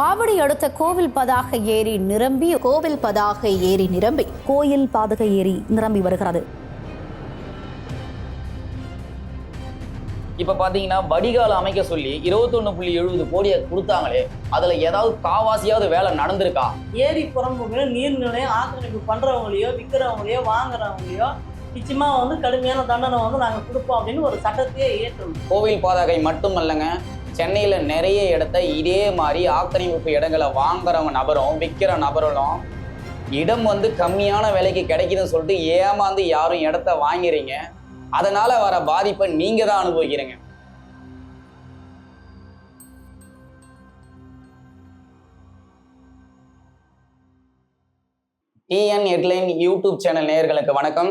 ஆவடி அடுத்த கோவில் பதாக ஏரி நிரம்பி கோவில் பதாகை ஏரி நிரம்பி. கோயில் பாதக ஏரி நிரம்பி வருகிறது. இப்ப பாத்தீங்கன்னா வடிகால் அமைக்க சொல்லி இருபத்தொன்னு புள்ளி எழுபது கோடியை கொடுத்தாங்களே அதுல ஏதாவது காவாசியாவது வேலை நடந்திருக்கா? ஏரி புறம்போக்குல நீர்நிலையம் ஆக்கிரமிப்பு பண்றவங்களையோ விற்கிறவங்களையோ வாங்குறவங்களையோ நிச்சயமா வந்து கடுமையான தண்டனை வந்து நாங்க கொடுப்போம் அப்படின்னு ஒரு சட்டத்தையே ஏற்றணும் கோவில் பாதகை மட்டுமல்லங்க சென்னையில் நிறைய இடத்த இதே மாதிரி ஆக்கிரமிப்பு இடங்களை வாங்குறவங்க நபரும் விற்கிற நபர்களும் இடம் வந்து கம்மியான விலைக்கு கிடைக்குதுன்னு சொல்லிட்டு ஏமாந்து யாரும் இடத்த வாங்கிறீங்க. அதனால் வர பாதிப்பை நீங்கள் தான் அனுபவிக்கிறீங்க. டிஎன் ஹெட்லைன் யூடியூப் சேனல் நேயர்களுக்கு வணக்கம்.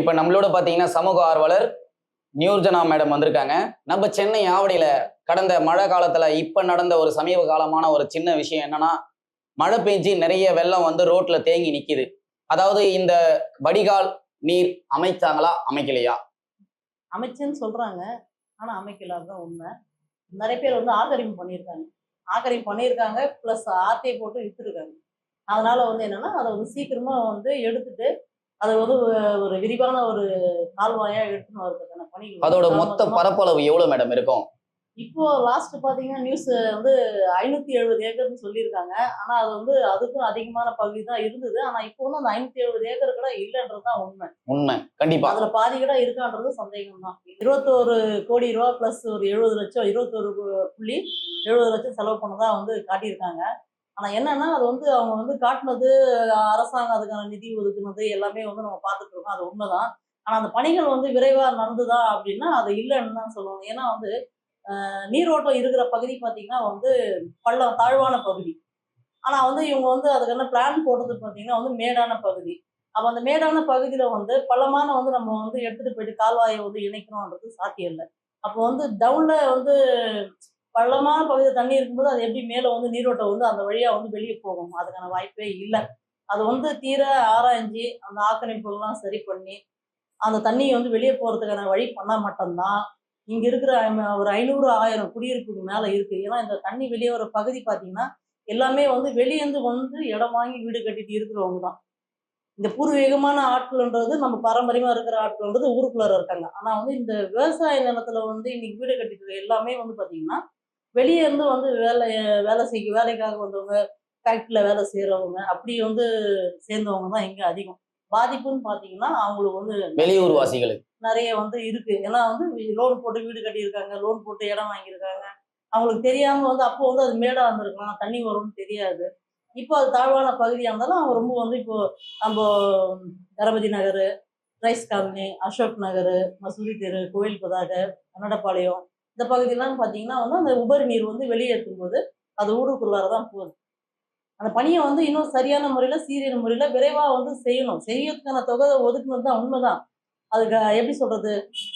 இப்போ நம்மளோட பார்த்தீங்கன்னா சமூக ஆர்வலர் நியூர்ஜனா மேடம் வந்திருக்காங்க. நம்ம சென்னை ஆவடியில கடந்த மழை காலத்துல இப்ப நடந்த ஒரு சமீப காலமான ஒரு சின்ன விஷயம் என்னன்னா மழை பெஞ்சு நிறைய வெள்ளம் வந்து ரோட்ல தேங்கி நிக்குது. அதாவது இந்த வடிகால் நீர் அமைச்சாங்களா? அமைக்கலையா? அமைச்சுன்னு சொல்றாங்க. ஆனா அமைக்கலாதான் உண்மை. நிறைய பேர் வந்து ஆக்கிரமிப்பு பண்ணியிருக்காங்க. ஆக்கிரமிப்பு பண்ணியிருக்காங்க ப்ளஸ் ஆர்டிஐ போட்டு வித்துருக்காங்க அதனால வந்து என்னன்னா அதை வந்து சீக்கிரமா வந்து எடுத்துட்டு அதை வந்து ஒரு- விரிவான ஒரு கால்வாயா எடுத்துன்னு வரதுக்கான பணிகள் அதோட மொத்த பரப்பளவு எவ்வளவு மேடம் இருக்கும்? இப்போ லாஸ்ட் பாத்தீங்கன்னா நியூஸ் வந்து ஐநூத்தி எழுபது ஏக்கர்னு சொல்லியிருக்காங்க. ஆனா அது வந்து அதுக்கும் அதிகமான பகுதி தான் இருந்தது. ஆனா இப்போ வந்து அந்த ஐநூத்தி எழுபது ஏக்கர் கூட இல்லைன்றது தான் உண்மை. உண்மை. கண்டிப்பா. அதுல பாதி கூட இருக்கான்றது சந்தேகம் தான். இருபத்தோரு கோடி ரூபா பிளஸ் ஒரு எழுபது லட்சம் இருபத்தோரு புள்ளி எழுபது லட்சம் செலவு பண்ணதா வந்து காட்டியிருக்காங்க. ஆனா என்னன்னா அது வந்து அவங்க வந்து காட்டினது அரசாங்கம் அதுக்கான நிதி ஒதுக்குனது எல்லாமே வந்து நம்ம பார்த்துட்டு இருக்கோம். அது உண்மைதான். ஆனா அந்த பணிகள் வந்து விரைவா நடந்துதா அப்படின்னா அது இல்லைன்னு தான் சொல்லுவாங்க ஏன்னா வந்து நீரோட்டம் இருக்கிற பகுதி பார்த்தீங்கன்னா வந்து பள்ளம் தாழ்வான பகுதி. ஆனால் வந்து இவங்க வந்து அதுக்கான பிளான் போட்டது பார்த்தீங்கன்னா வந்து மேடான பகுதி. அப்போ அந்த மேடான பகுதியில் வந்து பள்ளமான வந்து நம்ம வந்து எடுத்துகிட்டு போயிட்டு கால்வாயை வந்து இணைக்கணும்ன்றது சாத்தியம் இல்லை. அப்போ வந்து டவுனில் வந்து பள்ளமான பகுதியில் தண்ணி இருக்கும்போது அது எப்படி மேலே வந்து நீரோட்டம் வந்து அந்த வழியாக வந்து வெளியே போகும்? அதுக்கான வாய்ப்பே இல்லை. அது வந்து தீர ஆராய்ஞ்சு அந்த ஆக்கிரமிப்புகள்லாம் சரி பண்ணி அந்த தண்ணியை வந்து வெளியே போறதுக்கான வழி பண்ணால் மட்டும்தான் இங்கே இருக்கிற ஒரு ஐநூறு ஆயிரம் குடியிருப்புக்கு மேலே இருக்கு. ஏன்னா இந்த தண்ணி வெளியே வர பகுதி பார்த்தீங்கன்னா எல்லாமே வந்து வெளியேந்து வந்து இடம் வாங்கி வீடு கட்டிட்டு இருக்கிறவங்க தான். இந்த பூர்வீகமான ஆட்கள்ன்றது நம்ம பாரம்பரியமாக இருக்கிற ஆட்கள்ன்றது ஊருக்குள்ளார இருக்காங்க. ஆனால் வந்து இந்த விவசாய நிலத்தில் வந்து இன்னைக்கு வீடு கட்டிட்டு இருக்க எல்லாமே வந்து பார்த்தீங்கன்னா வெளியே இருந்து வந்து வேலை வேலை செய்ய வேலைக்காக வந்தவங்க ஃபேக்ட்ரியில வேலை செய்யறவங்க அப்படி வந்து சேர்ந்தவங்க தான் இங்க அதிகம். பாதிப்புன்னு பாத்தீங்கன்னா அவங்களுக்கு வந்து வெளியூர் வாசிகளுக்கு நிறைய வந்து இருக்கு. ஏன்னா வந்து லோன் போட்டு வீடு கட்டியிருக்காங்க லோன் போட்டு இடம் வாங்கியிருக்காங்க. அவங்களுக்கு தெரியாம வந்து அப்போ வந்து அது மேடா இருந்திருக்கலாம் தண்ணி வரும்னு தெரியாது. இப்போ அது தாழ்வான பகுதியாக இருந்தாலும் அவங்க ரொம்ப வந்து இப்போ நம்ம கணபதி நகர் ரைஸ் காலனி அசோக் நகர் மசூதி தெரு கோயில் பதாக கன்னடப்பாளையம் இந்த பகுதியெல்லாம் பார்த்தீங்கன்னா வந்து அந்த உபரி நீர் வந்து வெளியேற்றும் போது அது ஊருக்குள்ளார தான் போகுது. அந்த பணியை வந்து இன்னும் சரியான முறையில் சீரியல் முறையில் விரைவாக வந்து செய்யணும். செய்யறதுக்கான தொகை ஒதுக்குனது தான் உண்மைதான். அதுக்கு எப்படி சொல்றது?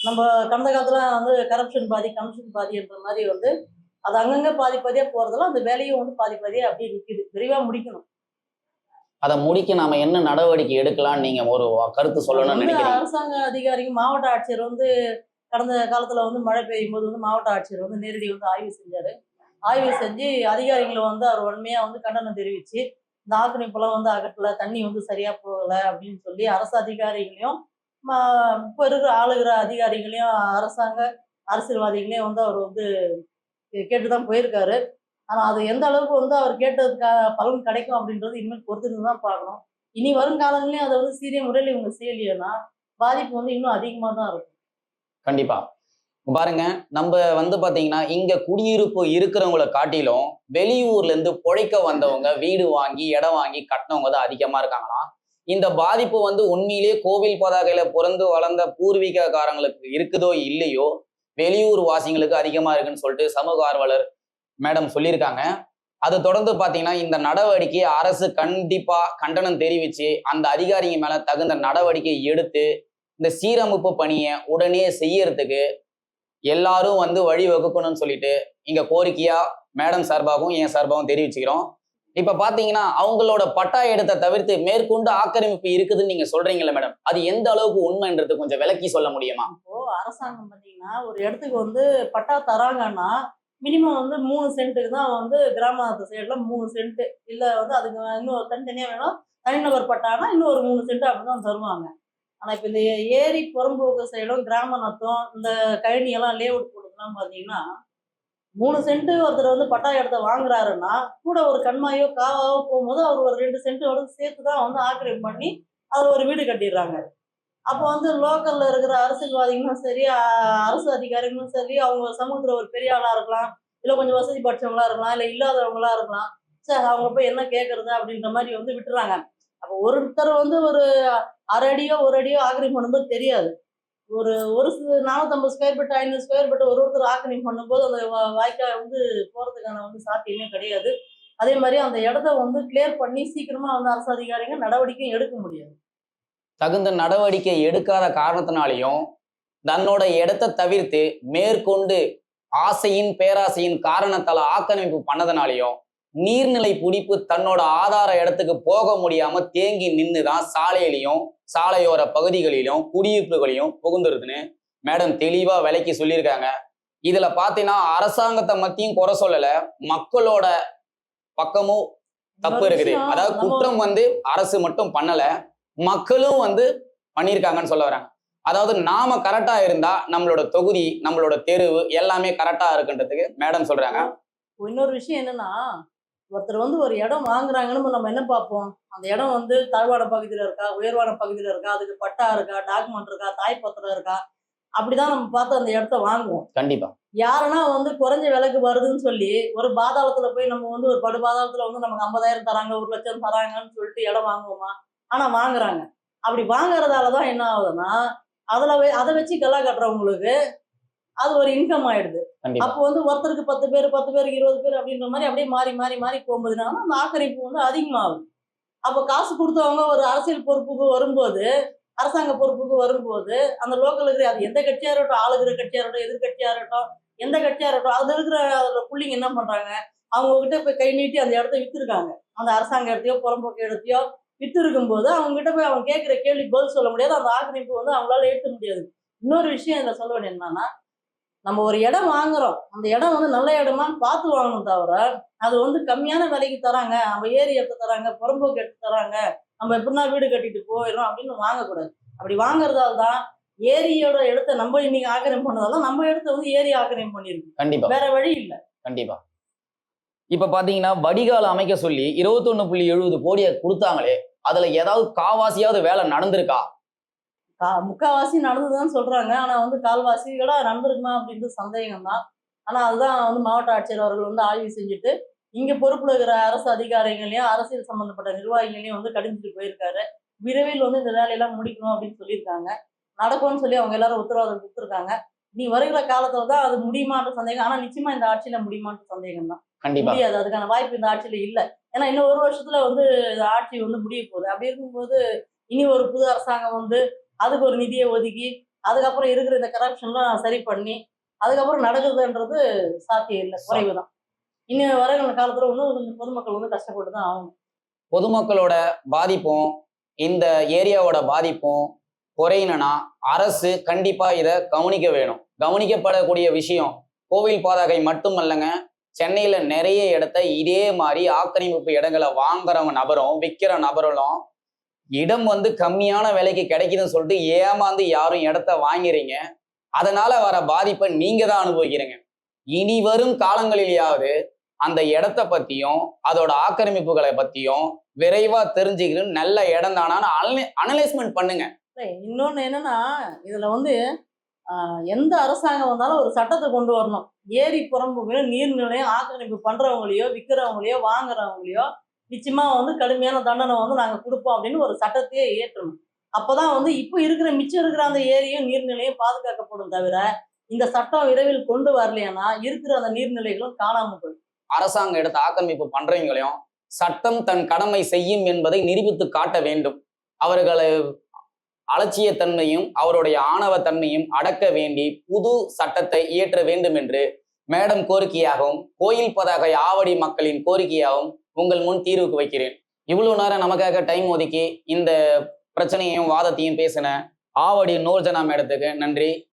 நம்ம கடந்த காலத்துல வந்து கரப்ஷன் பாதி கமிஷன் பாதின்ற மாதிரி வந்து அது அங்கங்க பாதி பாதியா போறதுல அந்த வேலையும் வந்து பாதி பாதியா அப்படியே நிக்குது. விரைவா முடிக்கணும். அதை முடிக்க நாம என்ன நடவடிக்கை எடுக்கலாம்னு நீங்க ஒரு கருத்து சொல்லணும்னு நினைக்கிறீங்க? அரசாங்க அதிகாரிகள் மாவட்ட ஆட்சியர் வந்து கடந்த காலத்துல வந்து மழை பெய்யும் போது வந்து மாவட்ட ஆட்சியர் வந்து நேரடி வந்து ஆய்வு செஞ்சாரு. ஆய்வு செஞ்சு அதிகாரிகளை வந்து அவர் உண்மையா வந்து கண்டனம் தெரிவிச்சு இந்த ஆக்கிரமிப்புலாம் வந்து அகற்றல தண்ணி வந்து சரியா போகல அப்படின்னு சொல்லி அரசு அதிகாரிகளையும் இப்போ இருக்கிற ஆளுகிற அதிகாரிகளையும் அரசாங்க அரசியல்வாதிகளையும் வந்து அவர் வந்து கேட்டுதான் போயிருக்காரு. ஆனால் அது எந்த அளவுக்கு வந்து அவர் கேட்டதுக்காக பலன் கிடைக்கும் அப்படின்றது இனிமேல் பொறுத்திருந்து தான் பார்க்கணும். இனி வரும் காலங்களையும் அதை வந்து சீரிய முறையில் இவங்க செய்யலையேன்னா பாதிப்பு வந்து இன்னும் அதிகமாக தான் இருக்கும். கண்டிப்பா. பாருங்க நம்ம வந்து பாத்தீங்கன்னா இங்க குடியிருப்பு இருக்கிறவங்கள காட்டிலும் வெளியூர்ல இருந்து பொழைக்க வந்தவங்க வீடு வாங்கி இடம் வாங்கி கட்டினவங்க தான் அதிகமா இருக்காங்களாம். இந்த பாதிப்பு வந்து உண்மையிலேயே கோவில் பதாகையில பிறந்து வளர்ந்த பூர்வீகக்காரங்களுக்கு இருக்குதோ இல்லையோ வெளியூர் வாசிங்களுக்கு அதிகமா இருக்குன்னு சொல்லிட்டு சமூக ஆர்வலர் மேடம் சொல்லியிருக்காங்க. அது தொடர்ந்து பாத்தீங்கன்னா இந்த நடவடிக்கையை அரசு கண்டிப்பா கண்டனம் தெரிவிச்சு அந்த அதிகாரிங்க மேல தகுந்த நடவடிக்கை எடுத்து இந்த சீரமைப்பு பணியை உடனே செய்யறதுக்கு எல்லாரும் வந்து வழி வகுக்கணும்னு சொல்லிட்டு இங்க கோரிக்கையா மேடம் சார்பாகவும் என் சார்பாகவும் தெரிவிச்சுக்கிறோம். இப்ப பாத்தீங்கன்னா அவங்களோட பட்டா இடத்தை தவிர்த்து மேற்கொண்டு ஆக்கிரமிப்பு இருக்குதுன்னு நீங்க சொல்றீங்களா மேடம். அது எந்த அளவுக்கு உண்மைன்றது கொஞ்சம் விளக்கி சொல்ல முடியுமா? இப்போ அரசாங்கம் பார்த்தீங்கன்னா ஒரு இடத்துக்கு வந்து பட்டா தராங்கன்னா மினிமம் வந்து மூணு சென்ட்டுக்கு தான் வந்து கிராமத்து சைடில் மூணு சென்ட்டு இல்லை வந்து அதுக்கு இன்னும் தனித்தனியாக வேணும் தனிநபர் பட்டானா இன்னும் ஒரு மூணு சென்ட் அப்படிதான் தருவாங்க. ஆனால் இப்போ இந்த ஏரி புறம்போக்கு சைடும் கிராம நத்தம் இந்த கழனி எல்லாம் லேஅவுட் போடுறதுலாம் பார்த்தீங்கன்னா மூணு சென்ட் ஒருத்தர் வந்து பட்டா இடத்த வாங்குறாருன்னா கூட ஒரு கண்மாயோ காவாவோ போகும்போது அவர் ஒரு ரெண்டு சென்ட்டோட சேர்த்து தான் வந்து ஆக்கிரமிப்பு பண்ணி அதில் ஒரு வீடு கட்டிடுறாங்க. அப்போ வந்து லோக்கலில் இருக்கிற அரசியல்வாதிகளும் சரி அரசு அதிகாரிகளும் சரி அவங்க சமூகத்தில் ஒரு பெரிய ஆளாக இருக்கலாம் இல்லை கொஞ்சம் வசதி படைச்சவங்களா இருக்கலாம் இல்லை இல்லாதவங்களா இருக்கலாம் சரி அவங்க போய் என்ன கேட்கறது அப்படின்ற மாதிரி வந்து விட்டுறாங்க. அப்போ ஒருத்தர் வந்து ஒரு அரை அடியோ ஒரு அடியோ ஆக்கிரமிப்பு பண்ணும்போது தெரியாது. ஒரு ஒரு சில நானூற்றம்பது ஸ்கொயர் ஃபீட் ஐநூறு ஸ்கொயர் ஃபீட் ஒரு ஒருத்தர் ஆக்கிரமிப்பு பண்ணும்போது அந்த வாய்க்கால் வந்து போறதுக்கான வந்து சாத்தியமே கிடையாது. அதே மாதிரி அந்த இடத்த வந்து கிளியர் பண்ணி சீக்கிரமா வந்து அரசு அதிகாரிங்க நடவடிக்கையும் எடுக்க முடியாது. தகுந்த நடவடிக்கை எடுக்காத காரணத்தினாலையும் தன்னோட இடத்த தவிர்த்து மேற்கொண்டு ஆசையின் பேராசையின் காரணத்தால ஆக்கிரமிப்பு பண்ணதுனாலையும் நீர்நிலை பிடிப்பு தன்னோட ஆதார இடத்துக்கு போக முடியாம தேங்கி நின்று தான் சாலையிலையும் சாலையோர பகுதிகளிலும் குடியிருப்புகளையும் புகுந்துருதுன்னு மேடம் தெளிவா விலைக்கு சொல்லியிருக்காங்க. இதுல பாத்தீங்கன்னா அரசாங்கத்தை மத்தியும் குறை சொல்லல. மக்களோட பக்கமும் தப்பு இருக்குது. அதாவது குற்றம் வந்து அரசு மட்டும் பண்ணல மக்களும் வந்து பண்ணியிருக்காங்கன்னு சொல்ல வரேன் அதாவது நாம கரெக்டா இருந்தா நம்மளோட தொகுதி நம்மளோட தெருவு எல்லாமே கரெக்டா இருக்குன்றதுக்கு மேடம் சொல்றாங்க. இன்னொரு விஷயம் என்னன்னா ஒருத்தர் வந்து ஒரு இடம் வாங்குறாங்கன்னு நம்ம என்ன பார்ப்போம்? அந்த இடம் வந்து தாழ்வான பகுதியில் இருக்கா? உயர்வான பகுதியில் இருக்கா? அதுக்கு பட்டா இருக்கா? டாக்குமெண்ட் இருக்கா? தாய் பத்திரம் இருக்கா? அப்படிதான் நம்ம பார்த்து அந்த இடத்த வாங்குவோம். கண்டிப்பா. யாருன்னா வந்து குறைஞ்ச விலைக்கு வருதுன்னு சொல்லி ஒரு பாதாளத்துல போய் நம்ம வந்து ஒரு படு பாதாளத்துல வந்து நமக்கு ஐம்பதாயிரம் தராங்க ஒரு லட்சம் தராங்கன்னு சொல்லிட்டு இடம் வாங்குவோமா? ஆனா வாங்குறாங்க. அப்படி வாங்குறதால தான் என்ன ஆகுதுன்னா அதுல அதை வச்சு கல்லா கட்டுறவங்களுக்கு அது ஒரு இன்கம் ஆயிடுது. அப்போ வந்து ஒருத்தருக்கு பத்து பேர் பத்து பேருக்கு இருபது பேர் அப்படின்ற மாதிரி அப்படியே மாறி மாறி மாறி போகும்போதுனால அந்த ஆக்கிரமிப்பு வந்து அதிகமாகும். அப்போ காசு கொடுத்தவங்க ஒரு அரசியல் பொறுப்புக்கு வரும்போது அரசாங்க பொறுப்புக்கு வரும்போது அந்த லோக்கலுக்கு இருக்கிற அது எந்த கட்சியா இருக்கட்டும் ஆளுகிற கட்சியா இருக்கட்டும் எதிர்கட்சியாக இருக்கட்டும் எந்த கட்சியா இருக்கட்டும் அது இருக்கிற அதில் பிள்ளைங்க என்ன பண்றாங்க அவங்க கிட்ட போய் கை நீட்டி அந்த இடத்த வித்துருக்காங்க. அந்த அரசாங்க இடத்தையோ புறம்போக்கு இடத்தையோ வித்து இருக்கும்போது அவங்க கிட்ட போய் அவங்க கேட்குற கேள்வி பதில் சொல்ல முடியாது. அந்த ஆக்கிரமிப்பு வந்து அவங்களால ஏற்ற முடியாது. இன்னொரு விஷயம் இதில் சொல்ல வேண்டிய என்னன்னா நம்ம ஒரு இடம் வாங்குறோம். அந்த இடம் வந்து நல்ல இடமான்னு பார்த்து வாங்கணும் தவிர அது வந்து கம்மியான விலைக்கு தராங்க. நம்ம ஏரி எடுத்து தராங்க புறம்போக்கு எடுத்து தராங்க. நம்ம எப்படின்னா வீடு கட்டிட்டு போயிடும் அப்படின்னு வாங்கக்கூடாது. அப்படி வாங்குறதால தான் ஏரியோட இடத்த நம்ம இன்னைக்கு ஆக்கிரமிப்பு பண்ணதால நம்ம இடத்த வந்து ஏரி ஆக்கிரமிப்பு பண்ணிருக்கு கண்டிப்பா. வேற வழி இல்லை. கண்டிப்பா. இப்ப பாத்தீங்கன்னா வடிகால் அமைக்க சொல்லி இருபத்தொன்னு புள்ளி எழுபது கோடியை கொடுத்தாங்களே அதுல ஏதாவது காவாசியாவது வேலை நடந்திருக்கா? கா முக்காவாசி நடந்ததுதான் சொல்றாங்க. ஆனா வந்து கால்வாசிகளா நடந்திருக்குமா அப்படின்றது சந்தேகம் தான் ஆனா அதுதான் வந்து மாவட்ட ஆட்சியர் அவர்கள் வந்து ஆய்வு செஞ்சுட்டு இங்க பொறுப்புல இருக்கிற அரசு அதிகாரிகளையும் அரசியல் சம்பந்தப்பட்ட நிர்வாகிகளையும் வந்து கடிஞ்சிட்டு போயிருக்காரு. விரைவில் வந்து இந்த வேலையெல்லாம் முடிக்கணும் அப்படின்னு சொல்லியிருக்காங்க. நடக்கும்னு சொல்லி அவங்க எல்லாரும் உத்தரவாதம் கொடுத்துருக்காங்க. நீ வருகிற காலத்துல தான் அது முடியுமான்ற சந்தேகம். ஆனா நிச்சயமா இந்த ஆட்சியில முடியுமான்ற சந்தேகம் தான் முடியாது. அதுக்கான வாய்ப்பு இந்த ஆட்சியில இல்ல. ஏன்னா இன்னும் ஒரு வருஷத்துல வந்து இந்த ஆட்சி வந்து முடிய போகுது. அப்படி இருக்கும்போது இனி ஒரு புது அரசாங்கம் வந்து அதுக்கு ஒரு நிதியை ஒதுக்கி அதுக்கப்புறம் இருக்கிற இந்த கரப்ஷன்லாம் சரி பண்ணி அதுக்கப்புறம் நடக்குதுன்றது சாத்தியம் இல்லை குறைவு தான் இன்னும் வர காலத்துல இன்னும் கொஞ்சம் பொதுமக்கள் வந்து கஷ்டப்பட்டு தான் ஆகணும். பொதுமக்களோட பாதிப்பும் இந்த ஏரியாவோட பாதிப்பும் குறையினா அரசு கண்டிப்பா இதை கவனிக்க வேணும். கவனிக்கப்படக்கூடிய விஷயம் கோவில் பாதகை மட்டுமல்லங்க சென்னையில நிறைய இடத்த இதே மாதிரி ஆக்கிரமிப்பு இடங்களை வாங்குறவங்க நபரும் விற்கிற நபர்களும் இடம் வந்து கம்மியான விலைக்கு கிடைக்குதுன்னு சொல்லிட்டு ஏமாந்து யாரும் இடத்த வாங்கிறீங்க. அதனால வர பாதிப்பை நீங்க தான் அனுபவிக்கிறீங்க. இனி வரும் காலங்களிலேயாவது அந்த இடத்த பத்தியும் அதோட ஆக்கிரமிப்புகளை பத்தியும் விரைவா தெரிஞ்சுக்கணும் நல்ல இடம் தானான்னு அனலைஸ்மெண்ட் பண்ணுங்க. இன்னொன்னு என்னன்னா இதுல வந்து எந்த அரசாங்கம் வந்தாலும் ஒரு சட்டத்தை கொண்டு வரணும். ஏரி புறம்புகளையும் நீர்நிலையும் ஆக்கிரமிப்பு பண்றவங்களையோ விற்கிறவங்களையோ வாங்குறவங்களையோ நிச்சயமாக வந்து கடுமையான தண்டனை வந்து நாங்கள் கொடுப்போம் அப்படின்னு ஒரு சட்டத்தையே ஏற்றணும் அப்போதான் வந்து இப்போ இருக்கிற மிச்சம் இருக்கிற அந்த ஏரியும் நீர்நிலையும் பாதுகாக்கப்படும் தவிர இந்த சட்டம் விரைவில் கொண்டு வரலையானா இருக்கிற அந்த நீர்நிலைகளும் காணாமல் போயிடும். அரசாங்கம் எடுத்த ஆக்கிரமிப்பு பண்றவங்களையும் சட்டம் தன் கடமை செய்யும் என்பதை நிரூபித்து காட்ட வேண்டும். அவர்களை அலட்சியத்தன்மையும் அவருடைய ஆணவத்தன்மையும் அடக்க வேண்டி புது சட்டத்தை இயற்ற வேண்டும் என்று மேடம் கோரிக்கையாகவும் கோயில் பதாகை ஆவடி மக்களின் கோரிக்கையாகவும் உங்கள் முன் தீர்வுக்கு வைக்கிறேன். இவ்வளவு நேரம் நமக்காக டைம் ஒதுக்கி இந்த பிரச்சனையையும் வாதத்தையும் பேசின ஆவடி நூர்ஜனா மேடத்துக்கு நன்றி.